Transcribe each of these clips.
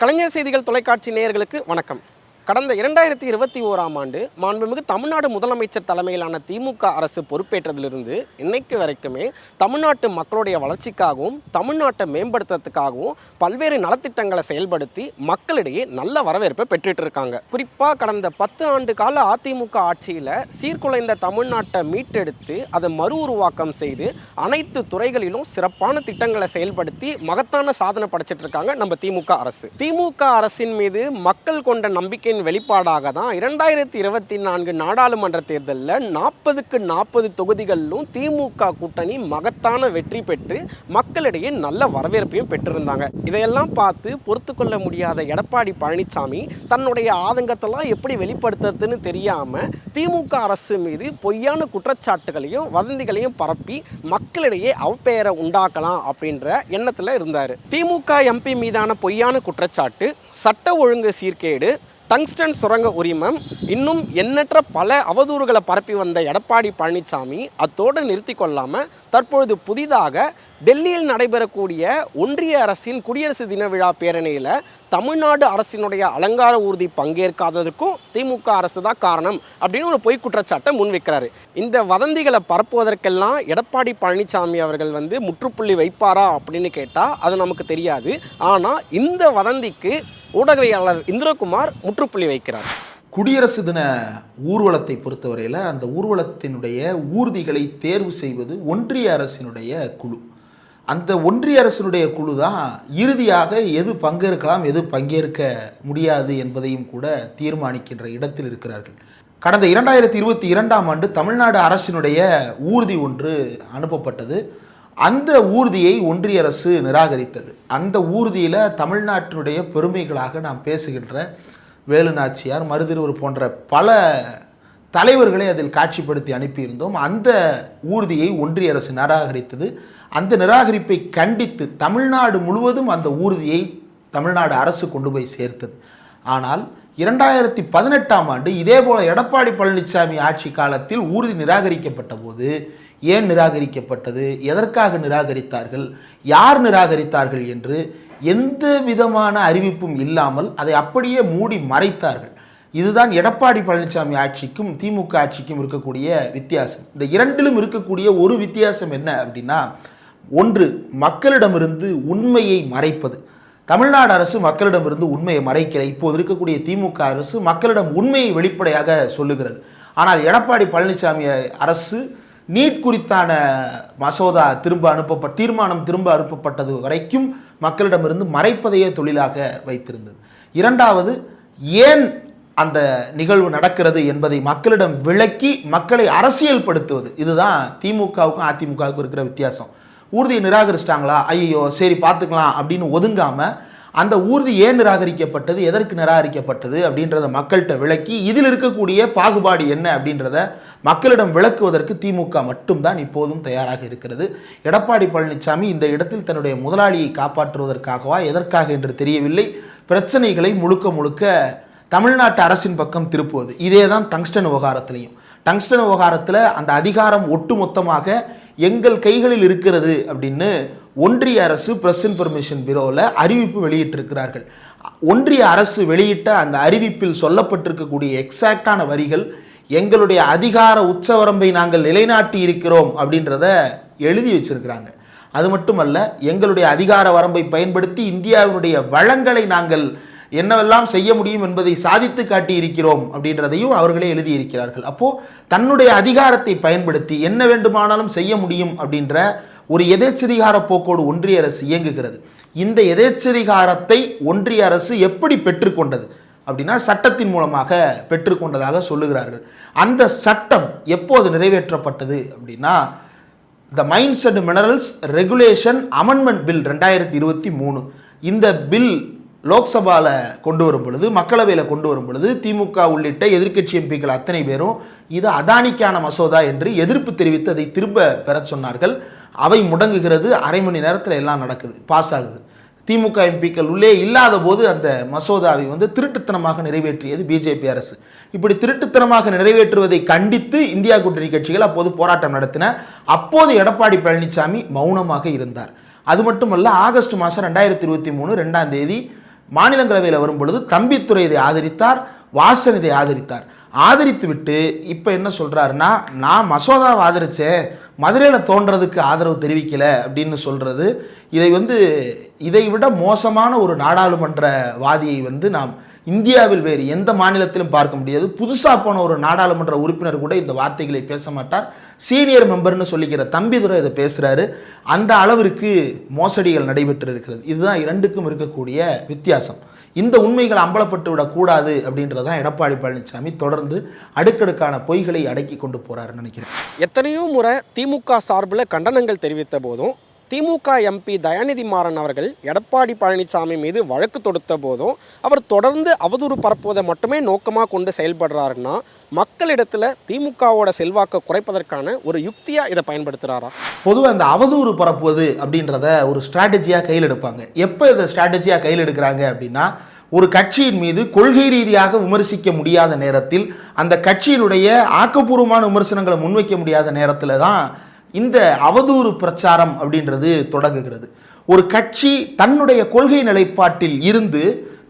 கலைஞர் செய்திகள் தொலைக்காட்சி நேயர்களுக்கு வணக்கம். கடந்த இரண்டாயிரத்தி இருபத்தி ஓராம் ஆண்டு மாண்புமிகு தமிழ்நாடு முதலமைச்சர் தலைமையிலான திமுக அரசு பொறுப்பேற்றதிலிருந்து இன்னைக்கு வரைக்குமே தமிழ்நாட்டு மக்களுடைய வளர்ச்சிக்காகவும் தமிழ்நாட்டை மேம்படுத்துறதுக்காகவும் பல்வேறு நலத்திட்டங்களை செயல்படுத்தி மக்களிடையே நல்ல வரவேற்பை பெற்றுட்டு இருக்காங்க குறிப்பாக கடந்த பத்து ஆண்டு கால அதிமுக ஆட்சியில் சீர்குலைந்த தமிழ்நாட்டை மீட்டெடுத்து அதை மறு உருவாக்கம் செய்து அனைத்து துறைகளிலும் சிறப்பான திட்டங்களை செயல்படுத்தி மகத்தான சாதனை படைச்சிட்டு இருக்காங்க நம்ம திமுக அரசு. திமுக அரசின் மீது மக்கள் கொண்ட நம்பிக்கை நம்பிக்கையின் வெளிப்பாடாக தான் இரண்டாயிரத்தி இருபத்தி நான்கு நாடாளுமன்ற தேர்தலில் நாற்பதுக்கு நாற்பது தொகுதிகளிலும் திமுக கூட்டணி மகத்தான வெற்றி பெற்று மக்களிடையே நல்ல வரவேற்பையும் பெற்றிருந்தாங்க. இதையெல்லாம் பார்த்து பொறுத்து கொள்ள முடியாத எடப்பாடி பழனிசாமி தன்னுடைய ஆதங்கத்தெல்லாம் எப்படி வெளிப்படுத்துறதுன்னு தெரியாம திமுக அரசு மீது பொய்யான குற்றச்சாட்டுகளையும் வதந்திகளையும் பரப்பி மக்களிடையே அவப்பெயரை உண்டாக்கலாம் அப்படின்ற எண்ணத்தில் இருந்தார். திமுக எம்பி மீதான பொய்யான குற்றச்சாட்டு சட்ட ஒழுங்கு சீர்கேடு டங்ஸ்டன் சுரங்க உரிமம் இன்னும் எண்ணற்ற பல அவதூறுகளை பரப்பி வந்த எடப்பாடி பழனிசாமி அத்தோடு நிறுத்தி கொள்ளாமல் தற்பொழுது புதிதாக டெல்லியில் நடைபெறக்கூடிய ஒன்றிய அரசின் குடியரசு தின விழா பேரணியில் தமிழ்நாடு அரசினுடைய அலங்கார ஊர்தி பங்கேற்காததற்கும் திமுக அரசு தான் காரணம் அப்படின்னு ஒரு பொய் குற்றச்சாட்டை முன்வைக்கிறாரு. இந்த வதந்திகளை பரப்புவதற்கெல்லாம் எடப்பாடி பழனிசாமி அவர்கள் வந்து முற்றுப்புள்ளி வைப்பாரா அப்படின்னு கேட்டால் அது நமக்கு தெரியாது. ஆனால் இந்த வதந்திக்கு ஊடகவியலாளர் இந்திரகுமார் முற்றுப்புள்ளி வைக்கிறார். குடியரசு தின ஊர்வலத்தை பொறுத்தவரையில் அந்த ஊர்வலத்தினுடைய ஊர்திகளை தேர்வு செய்வது ஒன்றிய அரசினுடைய குழு. அந்த ஒன்றிய அரசினுடைய குழு தான் இறுதியாக எது பங்கேற்கலாம் எது பங்கேற்க முடியாது என்பதையும் கூட தீர்மானிக்கின்ற இடத்தில் இருக்கிறார்கள். கடந்த இரண்டாயிரத்தி இருபத்தி இரண்டாம் ஆண்டு தமிழ்நாடு அரசினுடைய ஊர்தி ஒன்று அனுப்பப்பட்டது. அந்த ஊர்தியை ஒன்றிய அரசு நிராகரித்தது. அந்த ஊர்தியில் தமிழ்நாட்டினுடைய பெருமைகளாக நாம் பேசுகின்ற வேலு நாச்சியார் மருதிருவர் போன்ற பல தலைவர்களை அதில் காட்சிப்படுத்தி அனுப்பியிருந்தோம். அந்த ஊர்தியை ஒன்றிய அரசு நிராகரித்தது. அந்த நிராகரிப்பை கண்டித்து தமிழ்நாடு முழுவதும் அந்த ஊர்தியை தமிழ்நாடு அரசு கொண்டு போய் சேர்த்தது. ஆனால் இரண்டாயிரத்தி பதினெட்டாம் ஆண்டு இதே போல எடப்பாடி பழனிசாமி ஆட்சி காலத்தில் ஊர்தி நிராகரிக்கப்பட்ட போது ஏன் நிராகரிக்கப்பட்டது? எதற்காக நிராகரித்தார்கள்? யார் நிராகரித்தார்கள் என்று எந்த விதமான அறிவிப்பும் இல்லாமல் அதை அப்படியே மூடி மறைத்தார்கள். இதுதான் எடப்பாடி பழனிசாமி ஆட்சிக்கும் திமுக ஆட்சிக்கும் இருக்கக்கூடிய வித்தியாசம். இந்த இரண்டிலும் இருக்கக்கூடிய ஒரு வித்தியாசம் என்ன அப்படின்னா ஒன்று மக்களிடமிருந்து உண்மையை மறைப்பது. தமிழ்நாடு அரசு மக்களிடமிருந்து உண்மையை மறைக்கிற இப்போது இருக்கக்கூடிய திமுக அரசு மக்களிடம் உண்மையை வெளிப்படையாக சொல்லுகிறது. ஆனால் எடப்பாடி பழனிசாமி அரசு நீட் குறித்தான மசோதா திரும்ப அனுப்பப்பட்ட தீர்மானம் திரும்ப அனுப்பப்பட்டது வரைக்கும் மக்களிடமிருந்து மறைப்பதையே தொழிலாக வைத்திருந்தது. இரண்டாவது ஏன் அந்த நிகழ்வு நடக்கிறது என்பதை மக்களிடம் விளக்கி மக்களை அரசியல்படுத்துவது? இதுதான் திமுகவுக்கும் அதிமுகவுக்கும் இருக்கிற வித்தியாசம். ஊர்தியை நிராகரிச்சிட்டாங்களா? ஐயோ சரி பார்த்துக்கலாம் அப்படின்னு ஒதுங்காமல் அந்த ஊர்தி ஏன் நிராகரிக்கப்பட்டது எதற்கு நிராகரிக்கப்பட்டது அப்படின்றத மக்கள்கிட்ட விளக்கி இதில் இருக்கக்கூடிய பாகுபாடு என்ன அப்படின்றத மக்களிடம் விளக்குவதற்கு திமுக மட்டும்தான் இப்போதும் தயாராக இருக்கிறது. எடப்பாடி பழனிசாமி இந்த இடத்தில் தன்னுடைய முதலாளியை காப்பாற்றுவதற்காகவா எதற்காக என்று தெரியவில்லை. பிரச்சனைகளை முழுக்க முழுக்க தமிழ்நாட்டு அரசின் பக்கம் திருப்புவது. இதே தான் டங்ஸ்டன் விவகாரத்திலையும். டங்ஸ்டன் விவகாரத்தில் அந்த அதிகாரம் ஒட்டுமொத்தமாக எங்கள் கைகளில் இருக்கிறது அப்படின்னு ஒன்றிய அரசு ப்ரெஸ் இன்ஃபர்மேஷன் பியூரோவில் அறிவிப்பு வெளியிட்டிருக்கிறார்கள். ஒன்றிய அரசு வெளியிட்ட அந்த அறிவிப்பில் சொல்லப்பட்டிருக்கக்கூடிய எக்ஸாக்டான வரிகள் எங்களுடைய அதிகார உச்சவரம்பை நாங்கள் நிலைநாட்டி இருக்கிறோம் அப்படின்றத எழுதி வச்சிருக்கிறாங்க. அது மட்டுமல்ல எங்களுடைய அதிகார வரம்பை பயன்படுத்தி இந்தியாவினுடைய வளங்களை நாங்கள் என்னவெல்லாம் செய்ய முடியும் என்பதை சாதித்து காட்டி இருக்கிறோம் அப்படின்றதையும் அவர்களே எழுதியிருக்கிறார்கள். அப்போ தன்னுடைய அதிகாரத்தை பயன்படுத்தி என்ன வேண்டுமானாலும் செய்ய முடியும் அப்படின்ற ஒரு எதேச்சதிகார போக்கோடு ஒன்றிய அரசு இயங்குகிறது. இந்த எதேச்சதிகாரத்தை ஒன்றிய அரசு எப்படி பெற்றுக்கொண்டது அப்படின்னா சட்டத்தின் மூலமாக பெற்றுக்கொண்டதாக சொல்லுகிறார்கள். அந்த சட்டம் எப்போது நிறைவேற்றப்பட்டது அப்படின்னா the mines and minerals regulation amendment bill ரெண்டாயிரத்தி இருபத்தி மூணு. இந்த பில் லோக்சபாவில் கொண்டு வரும் பொழுது மக்களவையில் கொண்டு வரும் பொழுது திமுக உள்ளிட்ட எதிர்க்கட்சி எம்பிக்கள் அத்தனை பேரும் இது அதானிக்கான மசோதா என்று எதிர்ப்பு தெரிவித்து அதை திரும்ப பெறச் சொன்னார்கள். அவை முடங்குகிறது அரை மணி நேரத்தில் எல்லாம் நடக்குது பாஸ் ஆகுது. திமுக எம்பிக்கள் உள்ளே இல்லாத போது அந்த மசோதாவை வந்து திருட்டுத்தனமாக நிறைவேற்றியது பிஜேபி அரசு. இப்படி திருட்டுத்தனமாக நிறைவேற்றுவதை கண்டித்து இந்தியா கூட்டணி கட்சிகள் அப்போது போராட்டம் நடத்தின. அப்போது எடப்பாடி பழனிசாமி மௌனமாக இருந்தார். அது மட்டுமல்ல ஆகஸ்ட் மாதம் ரெண்டாயிரத்தி இருபத்தி மூணு ரெண்டாம் தேதி மாநிலங்களவையில் வரும் பொழுது தம்பித்துறை இதை ஆதரித்தார் வாசன் இதை ஆதரித்தார். ஆதரித்து விட்டு இப்போ என்ன சொல்கிறாருன்னா நான் மசோதாவை ஆதரித்தே மதுரையில் தோன்றதுக்கு ஆதரவு தெரிவிக்கல அப்படின்னு சொல்கிறது இதை வந்து இதை விட மோசமான ஒரு நாடாளுமன்ற வாதியை வந்து நாம் இந்தியாவில் வேறு எந்த மாநிலத்திலும் பார்க்க முடியாது. புதுசாக போன ஒரு நாடாளுமன்ற உறுப்பினர் கூட இந்த வார்த்தைகளை பேச மாட்டார். சீனியர் மெம்பர்னு சொல்லிக்கிற தம்பிதுரை இதை பேசுகிறாரு அந்த அளவிற்கு மோசடிகள் நடைபெற்று இருக்கிறது. இதுதான் இரண்டுக்கும் இருக்கக்கூடிய வித்தியாசம். இந்த உண்மைகள் அம்பலப்பட்டு விடக்கூடாது அப்படின்றதான் எடப்பாடி பழனிசாமி தொடர்ந்து அடுக்கடுக்கான பொய்களை அடக்கி கொண்டு போறாருன்னு நினைக்கிறேன். எத்தனையோ முறை திமுக சார்பில் கண்டனங்கள் தெரிவித்த போதும் திமுக எம்பி தயாநிதி மாறன் அவர்கள் எடப்பாடி பழனிசாமி மீது வழக்கு தொடுத்த போதும் அவர் தொடர்ந்து அவதூறு பரப்புவதை மட்டுமே நோக்கமாக கொண்டு செயல்படுறாருன்னா மக்களிடத்தில் திமுகவோட செல்வாக்கை குறைப்பதற்கான ஒரு யுக்தியாக இதை பயன்படுத்துகிறாரா பொதுவாக இந்த அவதூறு பரப்புவது அப்படின்றத ஒரு ஸ்ட்ராட்டஜியாக கையில் எடுப்பாங்க. எப்போ இதை ஸ்ட்ராட்டஜியாக கையில் எடுக்கிறாங்க அப்படின்னா ஒரு கட்சியின் மீது கொள்கை ரீதியாக விமர்சிக்க முடியாத நேரத்தில் அந்த கட்சியினுடைய ஆக்கப்பூர்வமான விமர்சனங்களை முன்வைக்க முடியாத நேரத்தில் தான் இந்த அவதூறு பிரச்சாரம் அப்படின்றது தொடங்குகிறது. ஒரு கட்சி தன்னுடைய கொள்கை நிலைப்பாட்டில் இருந்து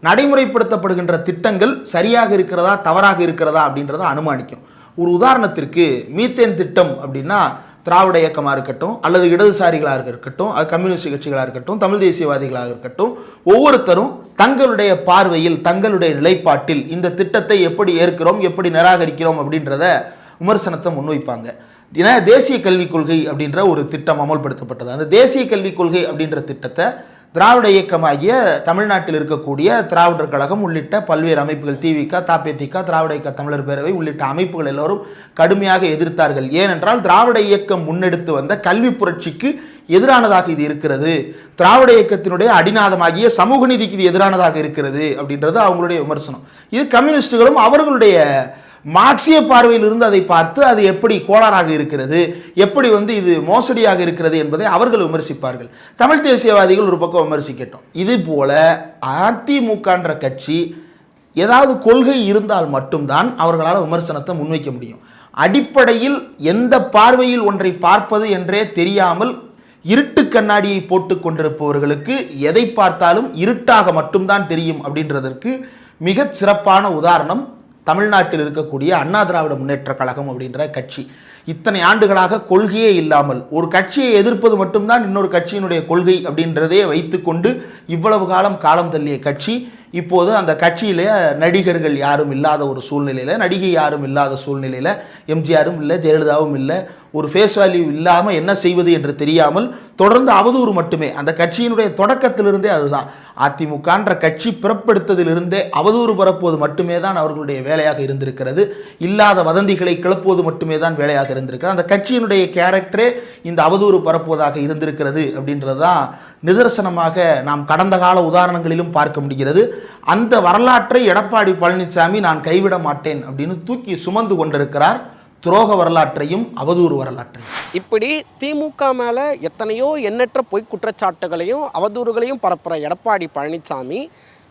நடைமுறைப்படுத்தப்படுகின்ற திட்டங்கள் சரியாக இருக்கிறதா தவறாக இருக்கிறதா அப்படின்றத அனுமானிக்கும். ஒரு உதாரணத்திற்கு மீத்தேன் திட்டம் அப்படின்னா திராவிட இயக்கமாக இருக்கட்டும் அல்லது இடதுசாரிகளாக இருக்கட்டும் அது கம்யூனிஸ்ட் கட்சிகளாக இருக்கட்டும் தமிழ் தேசியவாதிகளாக இருக்கட்டும் ஒவ்வொருத்தரும் தங்களுடைய பார்வையில் தங்களுடைய நிலைப்பாட்டில் இந்த திட்டத்தை எப்படி ஏற்கிறோம் எப்படி நிராகரிக்கிறோம் அப்படின்றத விமர்சனத்தை முன்வைப்பாங்க. ஏன்னா தேசிய கல்விக் கொள்கை அப்படின்ற ஒரு திட்டம் அமல்படுத்தப்பட்டது. அந்த தேசிய கல்விக் கொள்கை அப்படின்ற திட்டத்தை திராவிட இயக்கமாகிய தமிழ்நாட்டில் இருக்கக்கூடிய திராவிடர் கழகம் உள்ளிட்ட பல்வேறு அமைப்புகள் திவிக தாப்பேதிக திராவிட இயக்க தமிழர் பேரவை உள்ளிட்ட அமைப்புகள் எல்லோரும் கடுமையாக எதிர்த்தார்கள். ஏனென்றால் திராவிட இயக்கம் முன்னெடுத்து வந்த கல்வி புரட்சிக்கு எதிரானதாக இது இருக்கிறது. திராவிட இயக்கத்தினுடைய அடிநாதமாகிய சமூக நீதிக்கு இது எதிரானதாக இருக்கிறது அப்படின்றது அவங்களுடைய விமர்சனம். இது கம்யூனிஸ்டுகளும் அவர்களுடைய மார்க்சிய பார்வையில் இருந்து அதை பார்த்து அது எப்படி கோளாறாக இருக்கிறது எப்படி வந்து இது மோசடியாக இருக்கிறது என்பதை அவர்கள் விமர்சிப்பார்கள். தமிழ் தேசியவாதிகள் ஒரு பக்கம் விமர்சிக்கட்டும். இது போல அதிமுகன்ற கட்சி ஏதாவது கொள்கை இருந்தால் மட்டும்தான் அவர்களால் விமர்சனத்தை முன்வைக்க முடியும். அடிப்படையில் எந்த பார்வையில் ஒன்றை பார்ப்பது என்றே தெரியாமல் இருட்டு கண்ணாடியை போட்டு கொண்டிருப்பவர்களுக்கு எதை பார்த்தாலும் இருட்டாக மட்டும்தான் தெரியும் அப்படின்றதற்கு மிகச் சிறப்பான உதாரணம் தமிழ்நாட்டில் இருக்கக்கூடிய அண்ணா திராவிட முன்னேற்ற கழகம் அப்படின்ற கட்சி. இத்தனை ஆண்டுகளாக கொள்கையே இல்லாமல் ஒரு கட்சியை எதிர்ப்பது மட்டும்தான் இன்னொரு கட்சியினுடைய கொள்கை அப்படின்றதே வைத்துக்கொண்டு இவ்வளவு காலம் காலம் தள்ளிய கட்சி. இப்போது அந்த கட்சியிலே நடிகர்கள் யாரும் இல்லாத ஒரு சூழ்நிலையில் நடிகை யாரும் இல்லாத சூழ்நிலையில் எம்ஜிஆரும் இல்லை ஜெயலலிதாவும் இல்லை ஒரு ஃபேஸ் வேல்யூ இல்லாமல் என்ன செய்வது என்று தெரியாமல் தொடர்ந்து அவதூறு மட்டுமே. அந்த கட்சியினுடைய தொடக்கத்திலிருந்தே அதுதான். அதிமுகன்ற கட்சி பிறப்பெடுத்ததிலிருந்தே அவதூறு பரப்புவது மட்டுமே தான் அவர்களுடைய வேலையாக இருந்திருக்கிறது. இல்லாத வதந்திகளை கிளப்புவது மட்டுமே தான் வேலையாக இருந்திருக்கிறது. அந்த கட்சியினுடைய கேரக்டரே இந்த அவதூறு பரப்புவதாக இருந்திருக்கிறது அப்படின்றது தான் நிதர்சனமாக நாம் கடந்த கால உதாரணங்களிலும் பார்க்க முடிகிறது. அந்த வரலாற்றை எடப்பாடி பழனிசாமி நான் கைவிட மாட்டேன் அப்படின்னு தூக்கி சுமந்து கொண்டிருக்கிறார். துரோக வரலாற்றையும் அவதூறு வரலாற்றையும். இப்படி திமுக மேலே எத்தனையோ எண்ணற்ற பொய் குற்றச்சாட்டுகளையும் அவதூறுகளையும் பரப்புகிற எடப்பாடி பழனிசாமி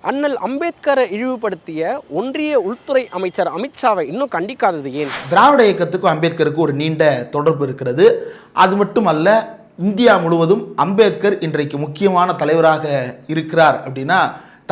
அண்ணல் அம்பேத்கரை இழிவுபடுத்திய ஒன்றிய உள்துறை அமைச்சர் அமித்ஷாவை இன்னும் கண்டிக்காதது ஏன்? திராவிட இயக்கத்துக்கும் அம்பேத்கருக்கும் ஒரு நீண்ட தொடர்பு இருக்கிறது. அது மட்டுமல்ல இந்தியா முழுவதும் அம்பேத்கர் இன்றைக்கு முக்கியமான தலைவராக இருக்கிறார் அப்படின்னா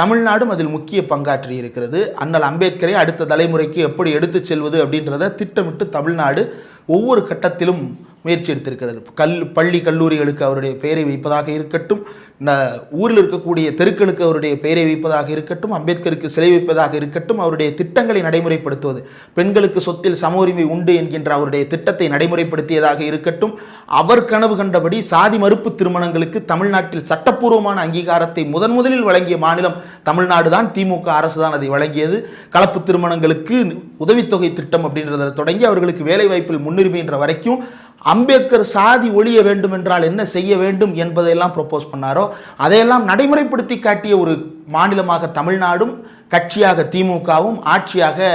தமிழ்நாடும் அதில் முக்கிய பங்காற்றி இருக்கிறது. அண்ணல் அம்பேத்கரை அடுத்த தலைமுறைக்கு எப்படி எடுத்துச் செல்வது அப்படின்றத திட்டமிட்டு தமிழ்நாடு ஒவ்வொரு கட்டத்திலும் முயற்சி எடுத்திருக்கிறது. கல் பள்ளி கல்லூரிகளுக்கு அவருடைய பெயரை வைப்பதாக இருக்கட்டும் ந ஊரில் இருக்கக்கூடிய தெருக்களுக்கு அவருடைய பெயரை வைப்பதாக இருக்கட்டும் அம்பேத்கருக்கு சிலை வைப்பதாக இருக்கட்டும் அவருடைய திட்டங்களை நடைமுறைப்படுத்துவது பெண்களுக்கு சொத்தில் சம உரிமை உண்டு என்கின்ற அவருடைய திட்டத்தை நடைமுறைப்படுத்தியதாக இருக்கட்டும் அவர் கனவு கண்டபடி சாதி மறுப்பு திருமணங்களுக்கு தமிழ்நாட்டில் சட்டப்பூர்வமான அங்கீகாரத்தை முதன் முதலில் வழங்கிய மாநிலம் தமிழ்நாடு தான் திமுக அரசு தான் அதை வழங்கியது. கலப்பு திருமணங்களுக்கு உதவித்தொகை திட்டம் அப்படின்றத தொடங்கி அவர்களுக்கு வேலைவாய்ப்பில் முன்னுரிமை என்ற வரைக்கும் அம்பேத்கர் சாதி ஒழிய வேண்டும் என்றால் என்ன செய்ய வேண்டும் என்பதையெல்லாம் ப்ரொப்போஸ் பண்ணாரோ அதையெல்லாம் நடைமுறைப்படுத்தி காட்டிய ஒரு மாநிலமாக தமிழ்நாடும் கட்சியாக திமுகவும் ஆட்சியாக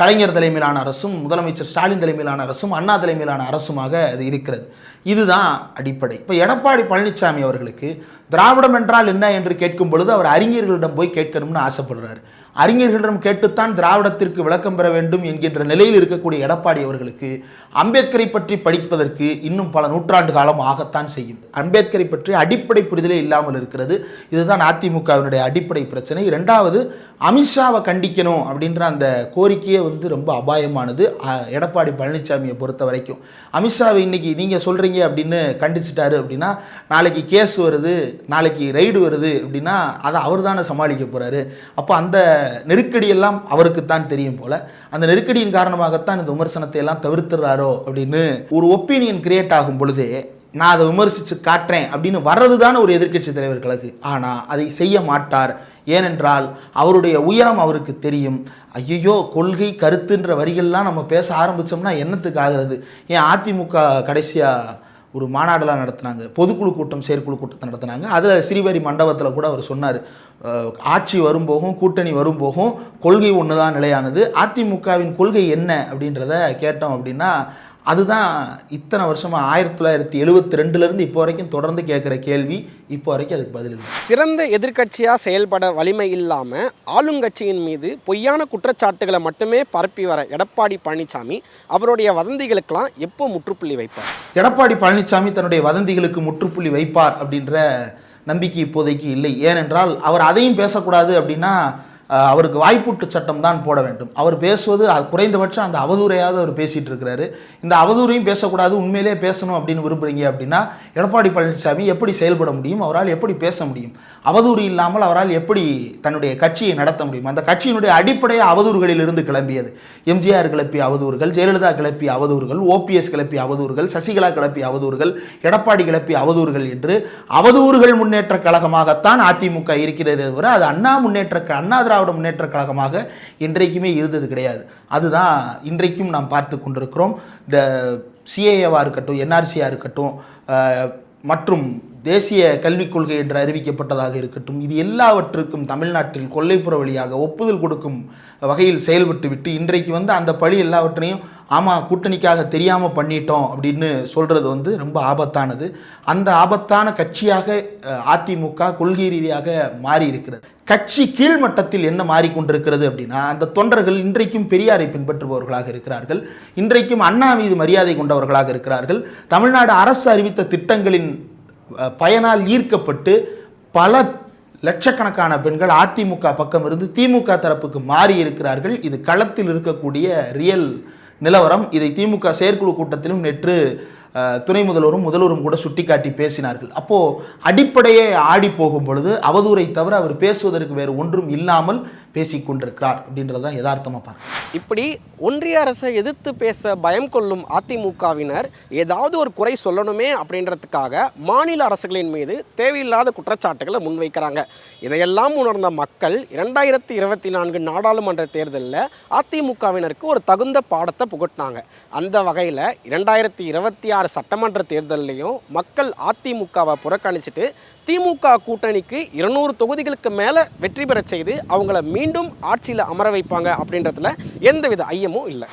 கலைஞர் தலைமையிலான அரசும் முதலமைச்சர் ஸ்டாலின் தலைமையிலான அரசும் அண்ணா தலைமையிலான அரசுமாக அது இருக்கிறது. இதுதான் அடிப்படை. இப்போ எடப்பாடி பழனிசாமி அவர்களுக்கு திராவிடம் என்றால் என்ன என்று கேட்கும் பொழுது அவர் அறிஞர்களிடம் போய் கேட்கணும்னு ஆசைப்படுறாரு. அறிஞர்களிடம் கேட்டுத்தான் திராவிடத்திற்கு விளக்கம் பெற வேண்டும் என்கின்ற நிலையில் இருக்கக்கூடிய எடப்பாடி அவர்களுக்கு அம்பேத்கரை பற்றி படிப்பதற்கு இன்னும் பல நூற்றாண்டு காலம் ஆகத்தான் செய்யும். அம்பேத்கரை பற்றி அடிப்படை புரிதலே இல்லாமல் இருக்கிறது. இதுதான் அதிமுகவினுடைய அடிப்படை பிரச்சனை. இரண்டாவது அமித்ஷாவை கண்டிக்கணும் அப்படின்ற அந்த கோரிக்கையை வந்து ரொம்ப அபாயமானது. எடப்பாடி பழனிசாமியை பொறுத்த வரைக்கும். அமித்ஷாவை இன்றைக்கி நீங்கள் சொல்கிறீங்க அப்படின்னு கண்டிச்சிட்டாரு அப்படின்னா நாளைக்கு கேஸ் வருது நாளைக்கு ரைடு வருது அப்படின்னா அதை அவர் தானே சமாளிக்க போகிறாரு அப்போ அந்த நெருக்கடியெல்லாம் அவருக்குத்தான் தெரியும் போல். அந்த நெருக்கடியின் காரணமாகத்தான் இந்த விமர்சனத்தை எல்லாம் தவிர்த்துறாரோ அப்படின்னு ஒரு ஒப்பீனியன் கிரியேட் ஆகும் பொழுதே நான் அதை விமர்சித்து காட்டுறேன் அப்படின்னு வர்றது தானே ஒரு எதிர்க்கட்சி தலைவர்களுக்கு ஆனால் அதை செய்ய மாட்டார். ஏனென்றால் அவருடைய உயரம் அவருக்கு தெரியும். ஐயோ கொள்கை கருத்துன்ற வரிகள்லாம் நம்ம பேச ஆரம்பித்தோம்னா என்னத்துக்கு ஆகிறது? ஏன் அதிமுக கடைசியாக ஒரு மாநாடெல்லாம் நடத்துனாங்க. பொதுக்குழு கூட்டம் செயற்குழு கூட்டத்தை நடத்துனாங்க. அதில் ஸ்ரீவரி மண்டபத்தில் கூட அவர் சொன்னார். ஆட்சி வரும்போகும் கூட்டணி வரும்போகும் கொள்கை ஒன்று தான் நிலையானது. அதிமுகவின் கொள்கை என்ன அப்படின்றத கேட்டோம் அப்படின்னா அதுதான் இத்தனை வருஷமாக ஆயிரத்தி தொள்ளாயிரத்தி எழுபத்தி ரெண்டுலேருந்து இப்போ வரைக்கும் தொடர்ந்து கேட்குற கேள்வி. இப்போ வரைக்கும் அதுக்கு பதில் இல்லை. சிறந்த எதிர்க்கட்சியாக செயல்பட வலிமை இல்லாமல் ஆளுங்கட்சியின் மீது பொய்யான குற்றச்சாட்டுகளை மட்டுமே பரப்பி வர எடப்பாடி பழனிசாமி அவருடைய வதந்திகளுக்கெல்லாம் எப்போ முற்றுப்புள்ளி வைப்பார்? எடப்பாடி பழனிசாமி தன்னுடைய வதந்திகளுக்கு முற்றுப்புள்ளி வைப்பார் அப்படின்ற நம்பிக்கை இப்போதைக்கு இல்லை. ஏனென்றால் அவர் அதையும் பேசக்கூடாது அப்படின்னா அவருக்கு வாய்ப்பூட்டு சட்டம் தான் போட வேண்டும். அவர் பேசுவது அது குறைந்தபட்சம் அந்த அவதூறையாவது அவர் பேசிட்டு இருக்கிறாரு. இந்த அவதூறையும் பேசக்கூடாது உண்மையிலே பேசணும் அப்படின்னு விரும்புறீங்க அப்படின்னா எடப்பாடி பழனிசாமி எப்படி செயல்பட முடியும் அவரால் எப்படி பேச முடியும்? அவதூறு இல்லாமல் அவரால் எப்படி தன்னுடைய கட்சியை நடத்த முடியும்? அந்த கட்சியினுடைய அடிப்படையை அவதூறுகளில் இருந்து கிளம்பியது. எம்ஜிஆர் கிளப்பிய அவதூறுகள் ஜெயலலிதா கிளப்பிய அவதூறுகள் ஓபிஎஸ் கிளப்பிய அவதூறுகள் சசிகலா கிளப்பிய அவதூறுகள் எடப்பாடி கிளப்பிய அவதூறுகள் என்று அவதூறுகள் முன்னேற்ற கழகமாகத்தான் அதிமுக இருக்கிறதே தவிர அது அண்ணா முன்னேற்ற அண்ணா திராவிட முன்னேற்ற கழகமாக இன்றைக்குமே இருந்தது கிடையாது. அதுதான் இன்றைக்கும் நாம் பார்த்து கொண்டிருக்கிறோம். இந்த சிஏஏவாக இருக்கட்டும் என்ஆர்சியாக இருக்கட்டும் மற்றும் தேசிய கல்விக் கொள்கை என்று அறிவிக்கப்பட்டதாக இருக்கட்டும் இது எல்லாவற்றுக்கும் தமிழ்நாட்டில் கொல்லைப்புற வழியாக ஒப்புதல் கொடுக்கும் வகையில் செயல்பட்டு விட்டு இன்றைக்கு வந்து அந்த பழி எல்லாவற்றையும் ஆமாம் கூட்டணிக்காக தெரியாமல் பண்ணிட்டோம் அப்படின்னு சொல்கிறது வந்து ரொம்ப ஆபத்தானது. அந்த ஆபத்தான கட்சியாக அதிமுக கொள்கை ரீதியாக மாறி இருக்கிறது கட்சி கீழ்மட்டத்தில் என்ன மாறிக்கொண்டிருக்கிறது அப்படின்னா அந்த தொண்டர்கள் இன்றைக்கும் பெரியாரை பின்பற்றுபவர்களாக இருக்கிறார்கள். இன்றைக்கும் அண்ணா மீது மரியாதை கொண்டவர்களாக இருக்கிறார்கள். தமிழ்நாடு அரசு அறிவித்த திட்டங்களின் பயனால் ஈர்க்கப்பட்டு பல லட்சக்கணக்கான பெண்கள் அதிமுக பக்கம் இருந்து திமுக தரப்புக்கு மாறி இருக்கிறார்கள் இது களத்தில் இருக்கக்கூடிய ரியல் நிலவரம் இதை திமுக செயற்குழு கூட்டத்திலும் நேற்று துணை முதல்வரும் முதல்வரும் கூட சுட்டிக்காட்டி பேசினார்கள். அப்போ அடிப்படையே ஆடி போகும் பொழுது அவதூறை தவிர அவர் பேசுவதற்கு வேறு ஒன்றும் இல்லாமல் பேசிக் கொண்டிருக்கிறார் அப்படின்றத யதார்த்தமாக பார்க்க இப்படி ஒன்றிய அரசை எதிர்த்து பேச பயம் கொள்ளும் அதிமுகவினர் ஏதாவது ஒரு குறை சொல்லணுமே அப்படின்றதுக்காக மாநில அரசுகளின் மீது தேவையில்லாத குற்றச்சாட்டுகளை முன்வைக்கிறாங்க. இதையெல்லாம் உணர்ந்த மக்கள் இரண்டாயிரத்தி இருபத்தி நான்கு நாடாளுமன்ற தேர்தலில் அதிமுகவினருக்கு ஒரு தகுந்த பாடத்தை புகட்டினாங்க. அந்த வகையில் இரண்டாயிரத்தி இருபத்தி ஆறு சட்டமன்ற தேர்தலையும் மக்கள் அதிமுகவை புறக்கணிச்சிட்டு திமுக கூட்டணிக்கு இருநூறு தொகுதிகளுக்கு மேலே வெற்றி பெறச் செய்து அவங்கள மீண்டும் ஆட்சியில் அமர வைப்பாங்க அப்படின்றதுல எந்தவித ஐயமும் இல்லை.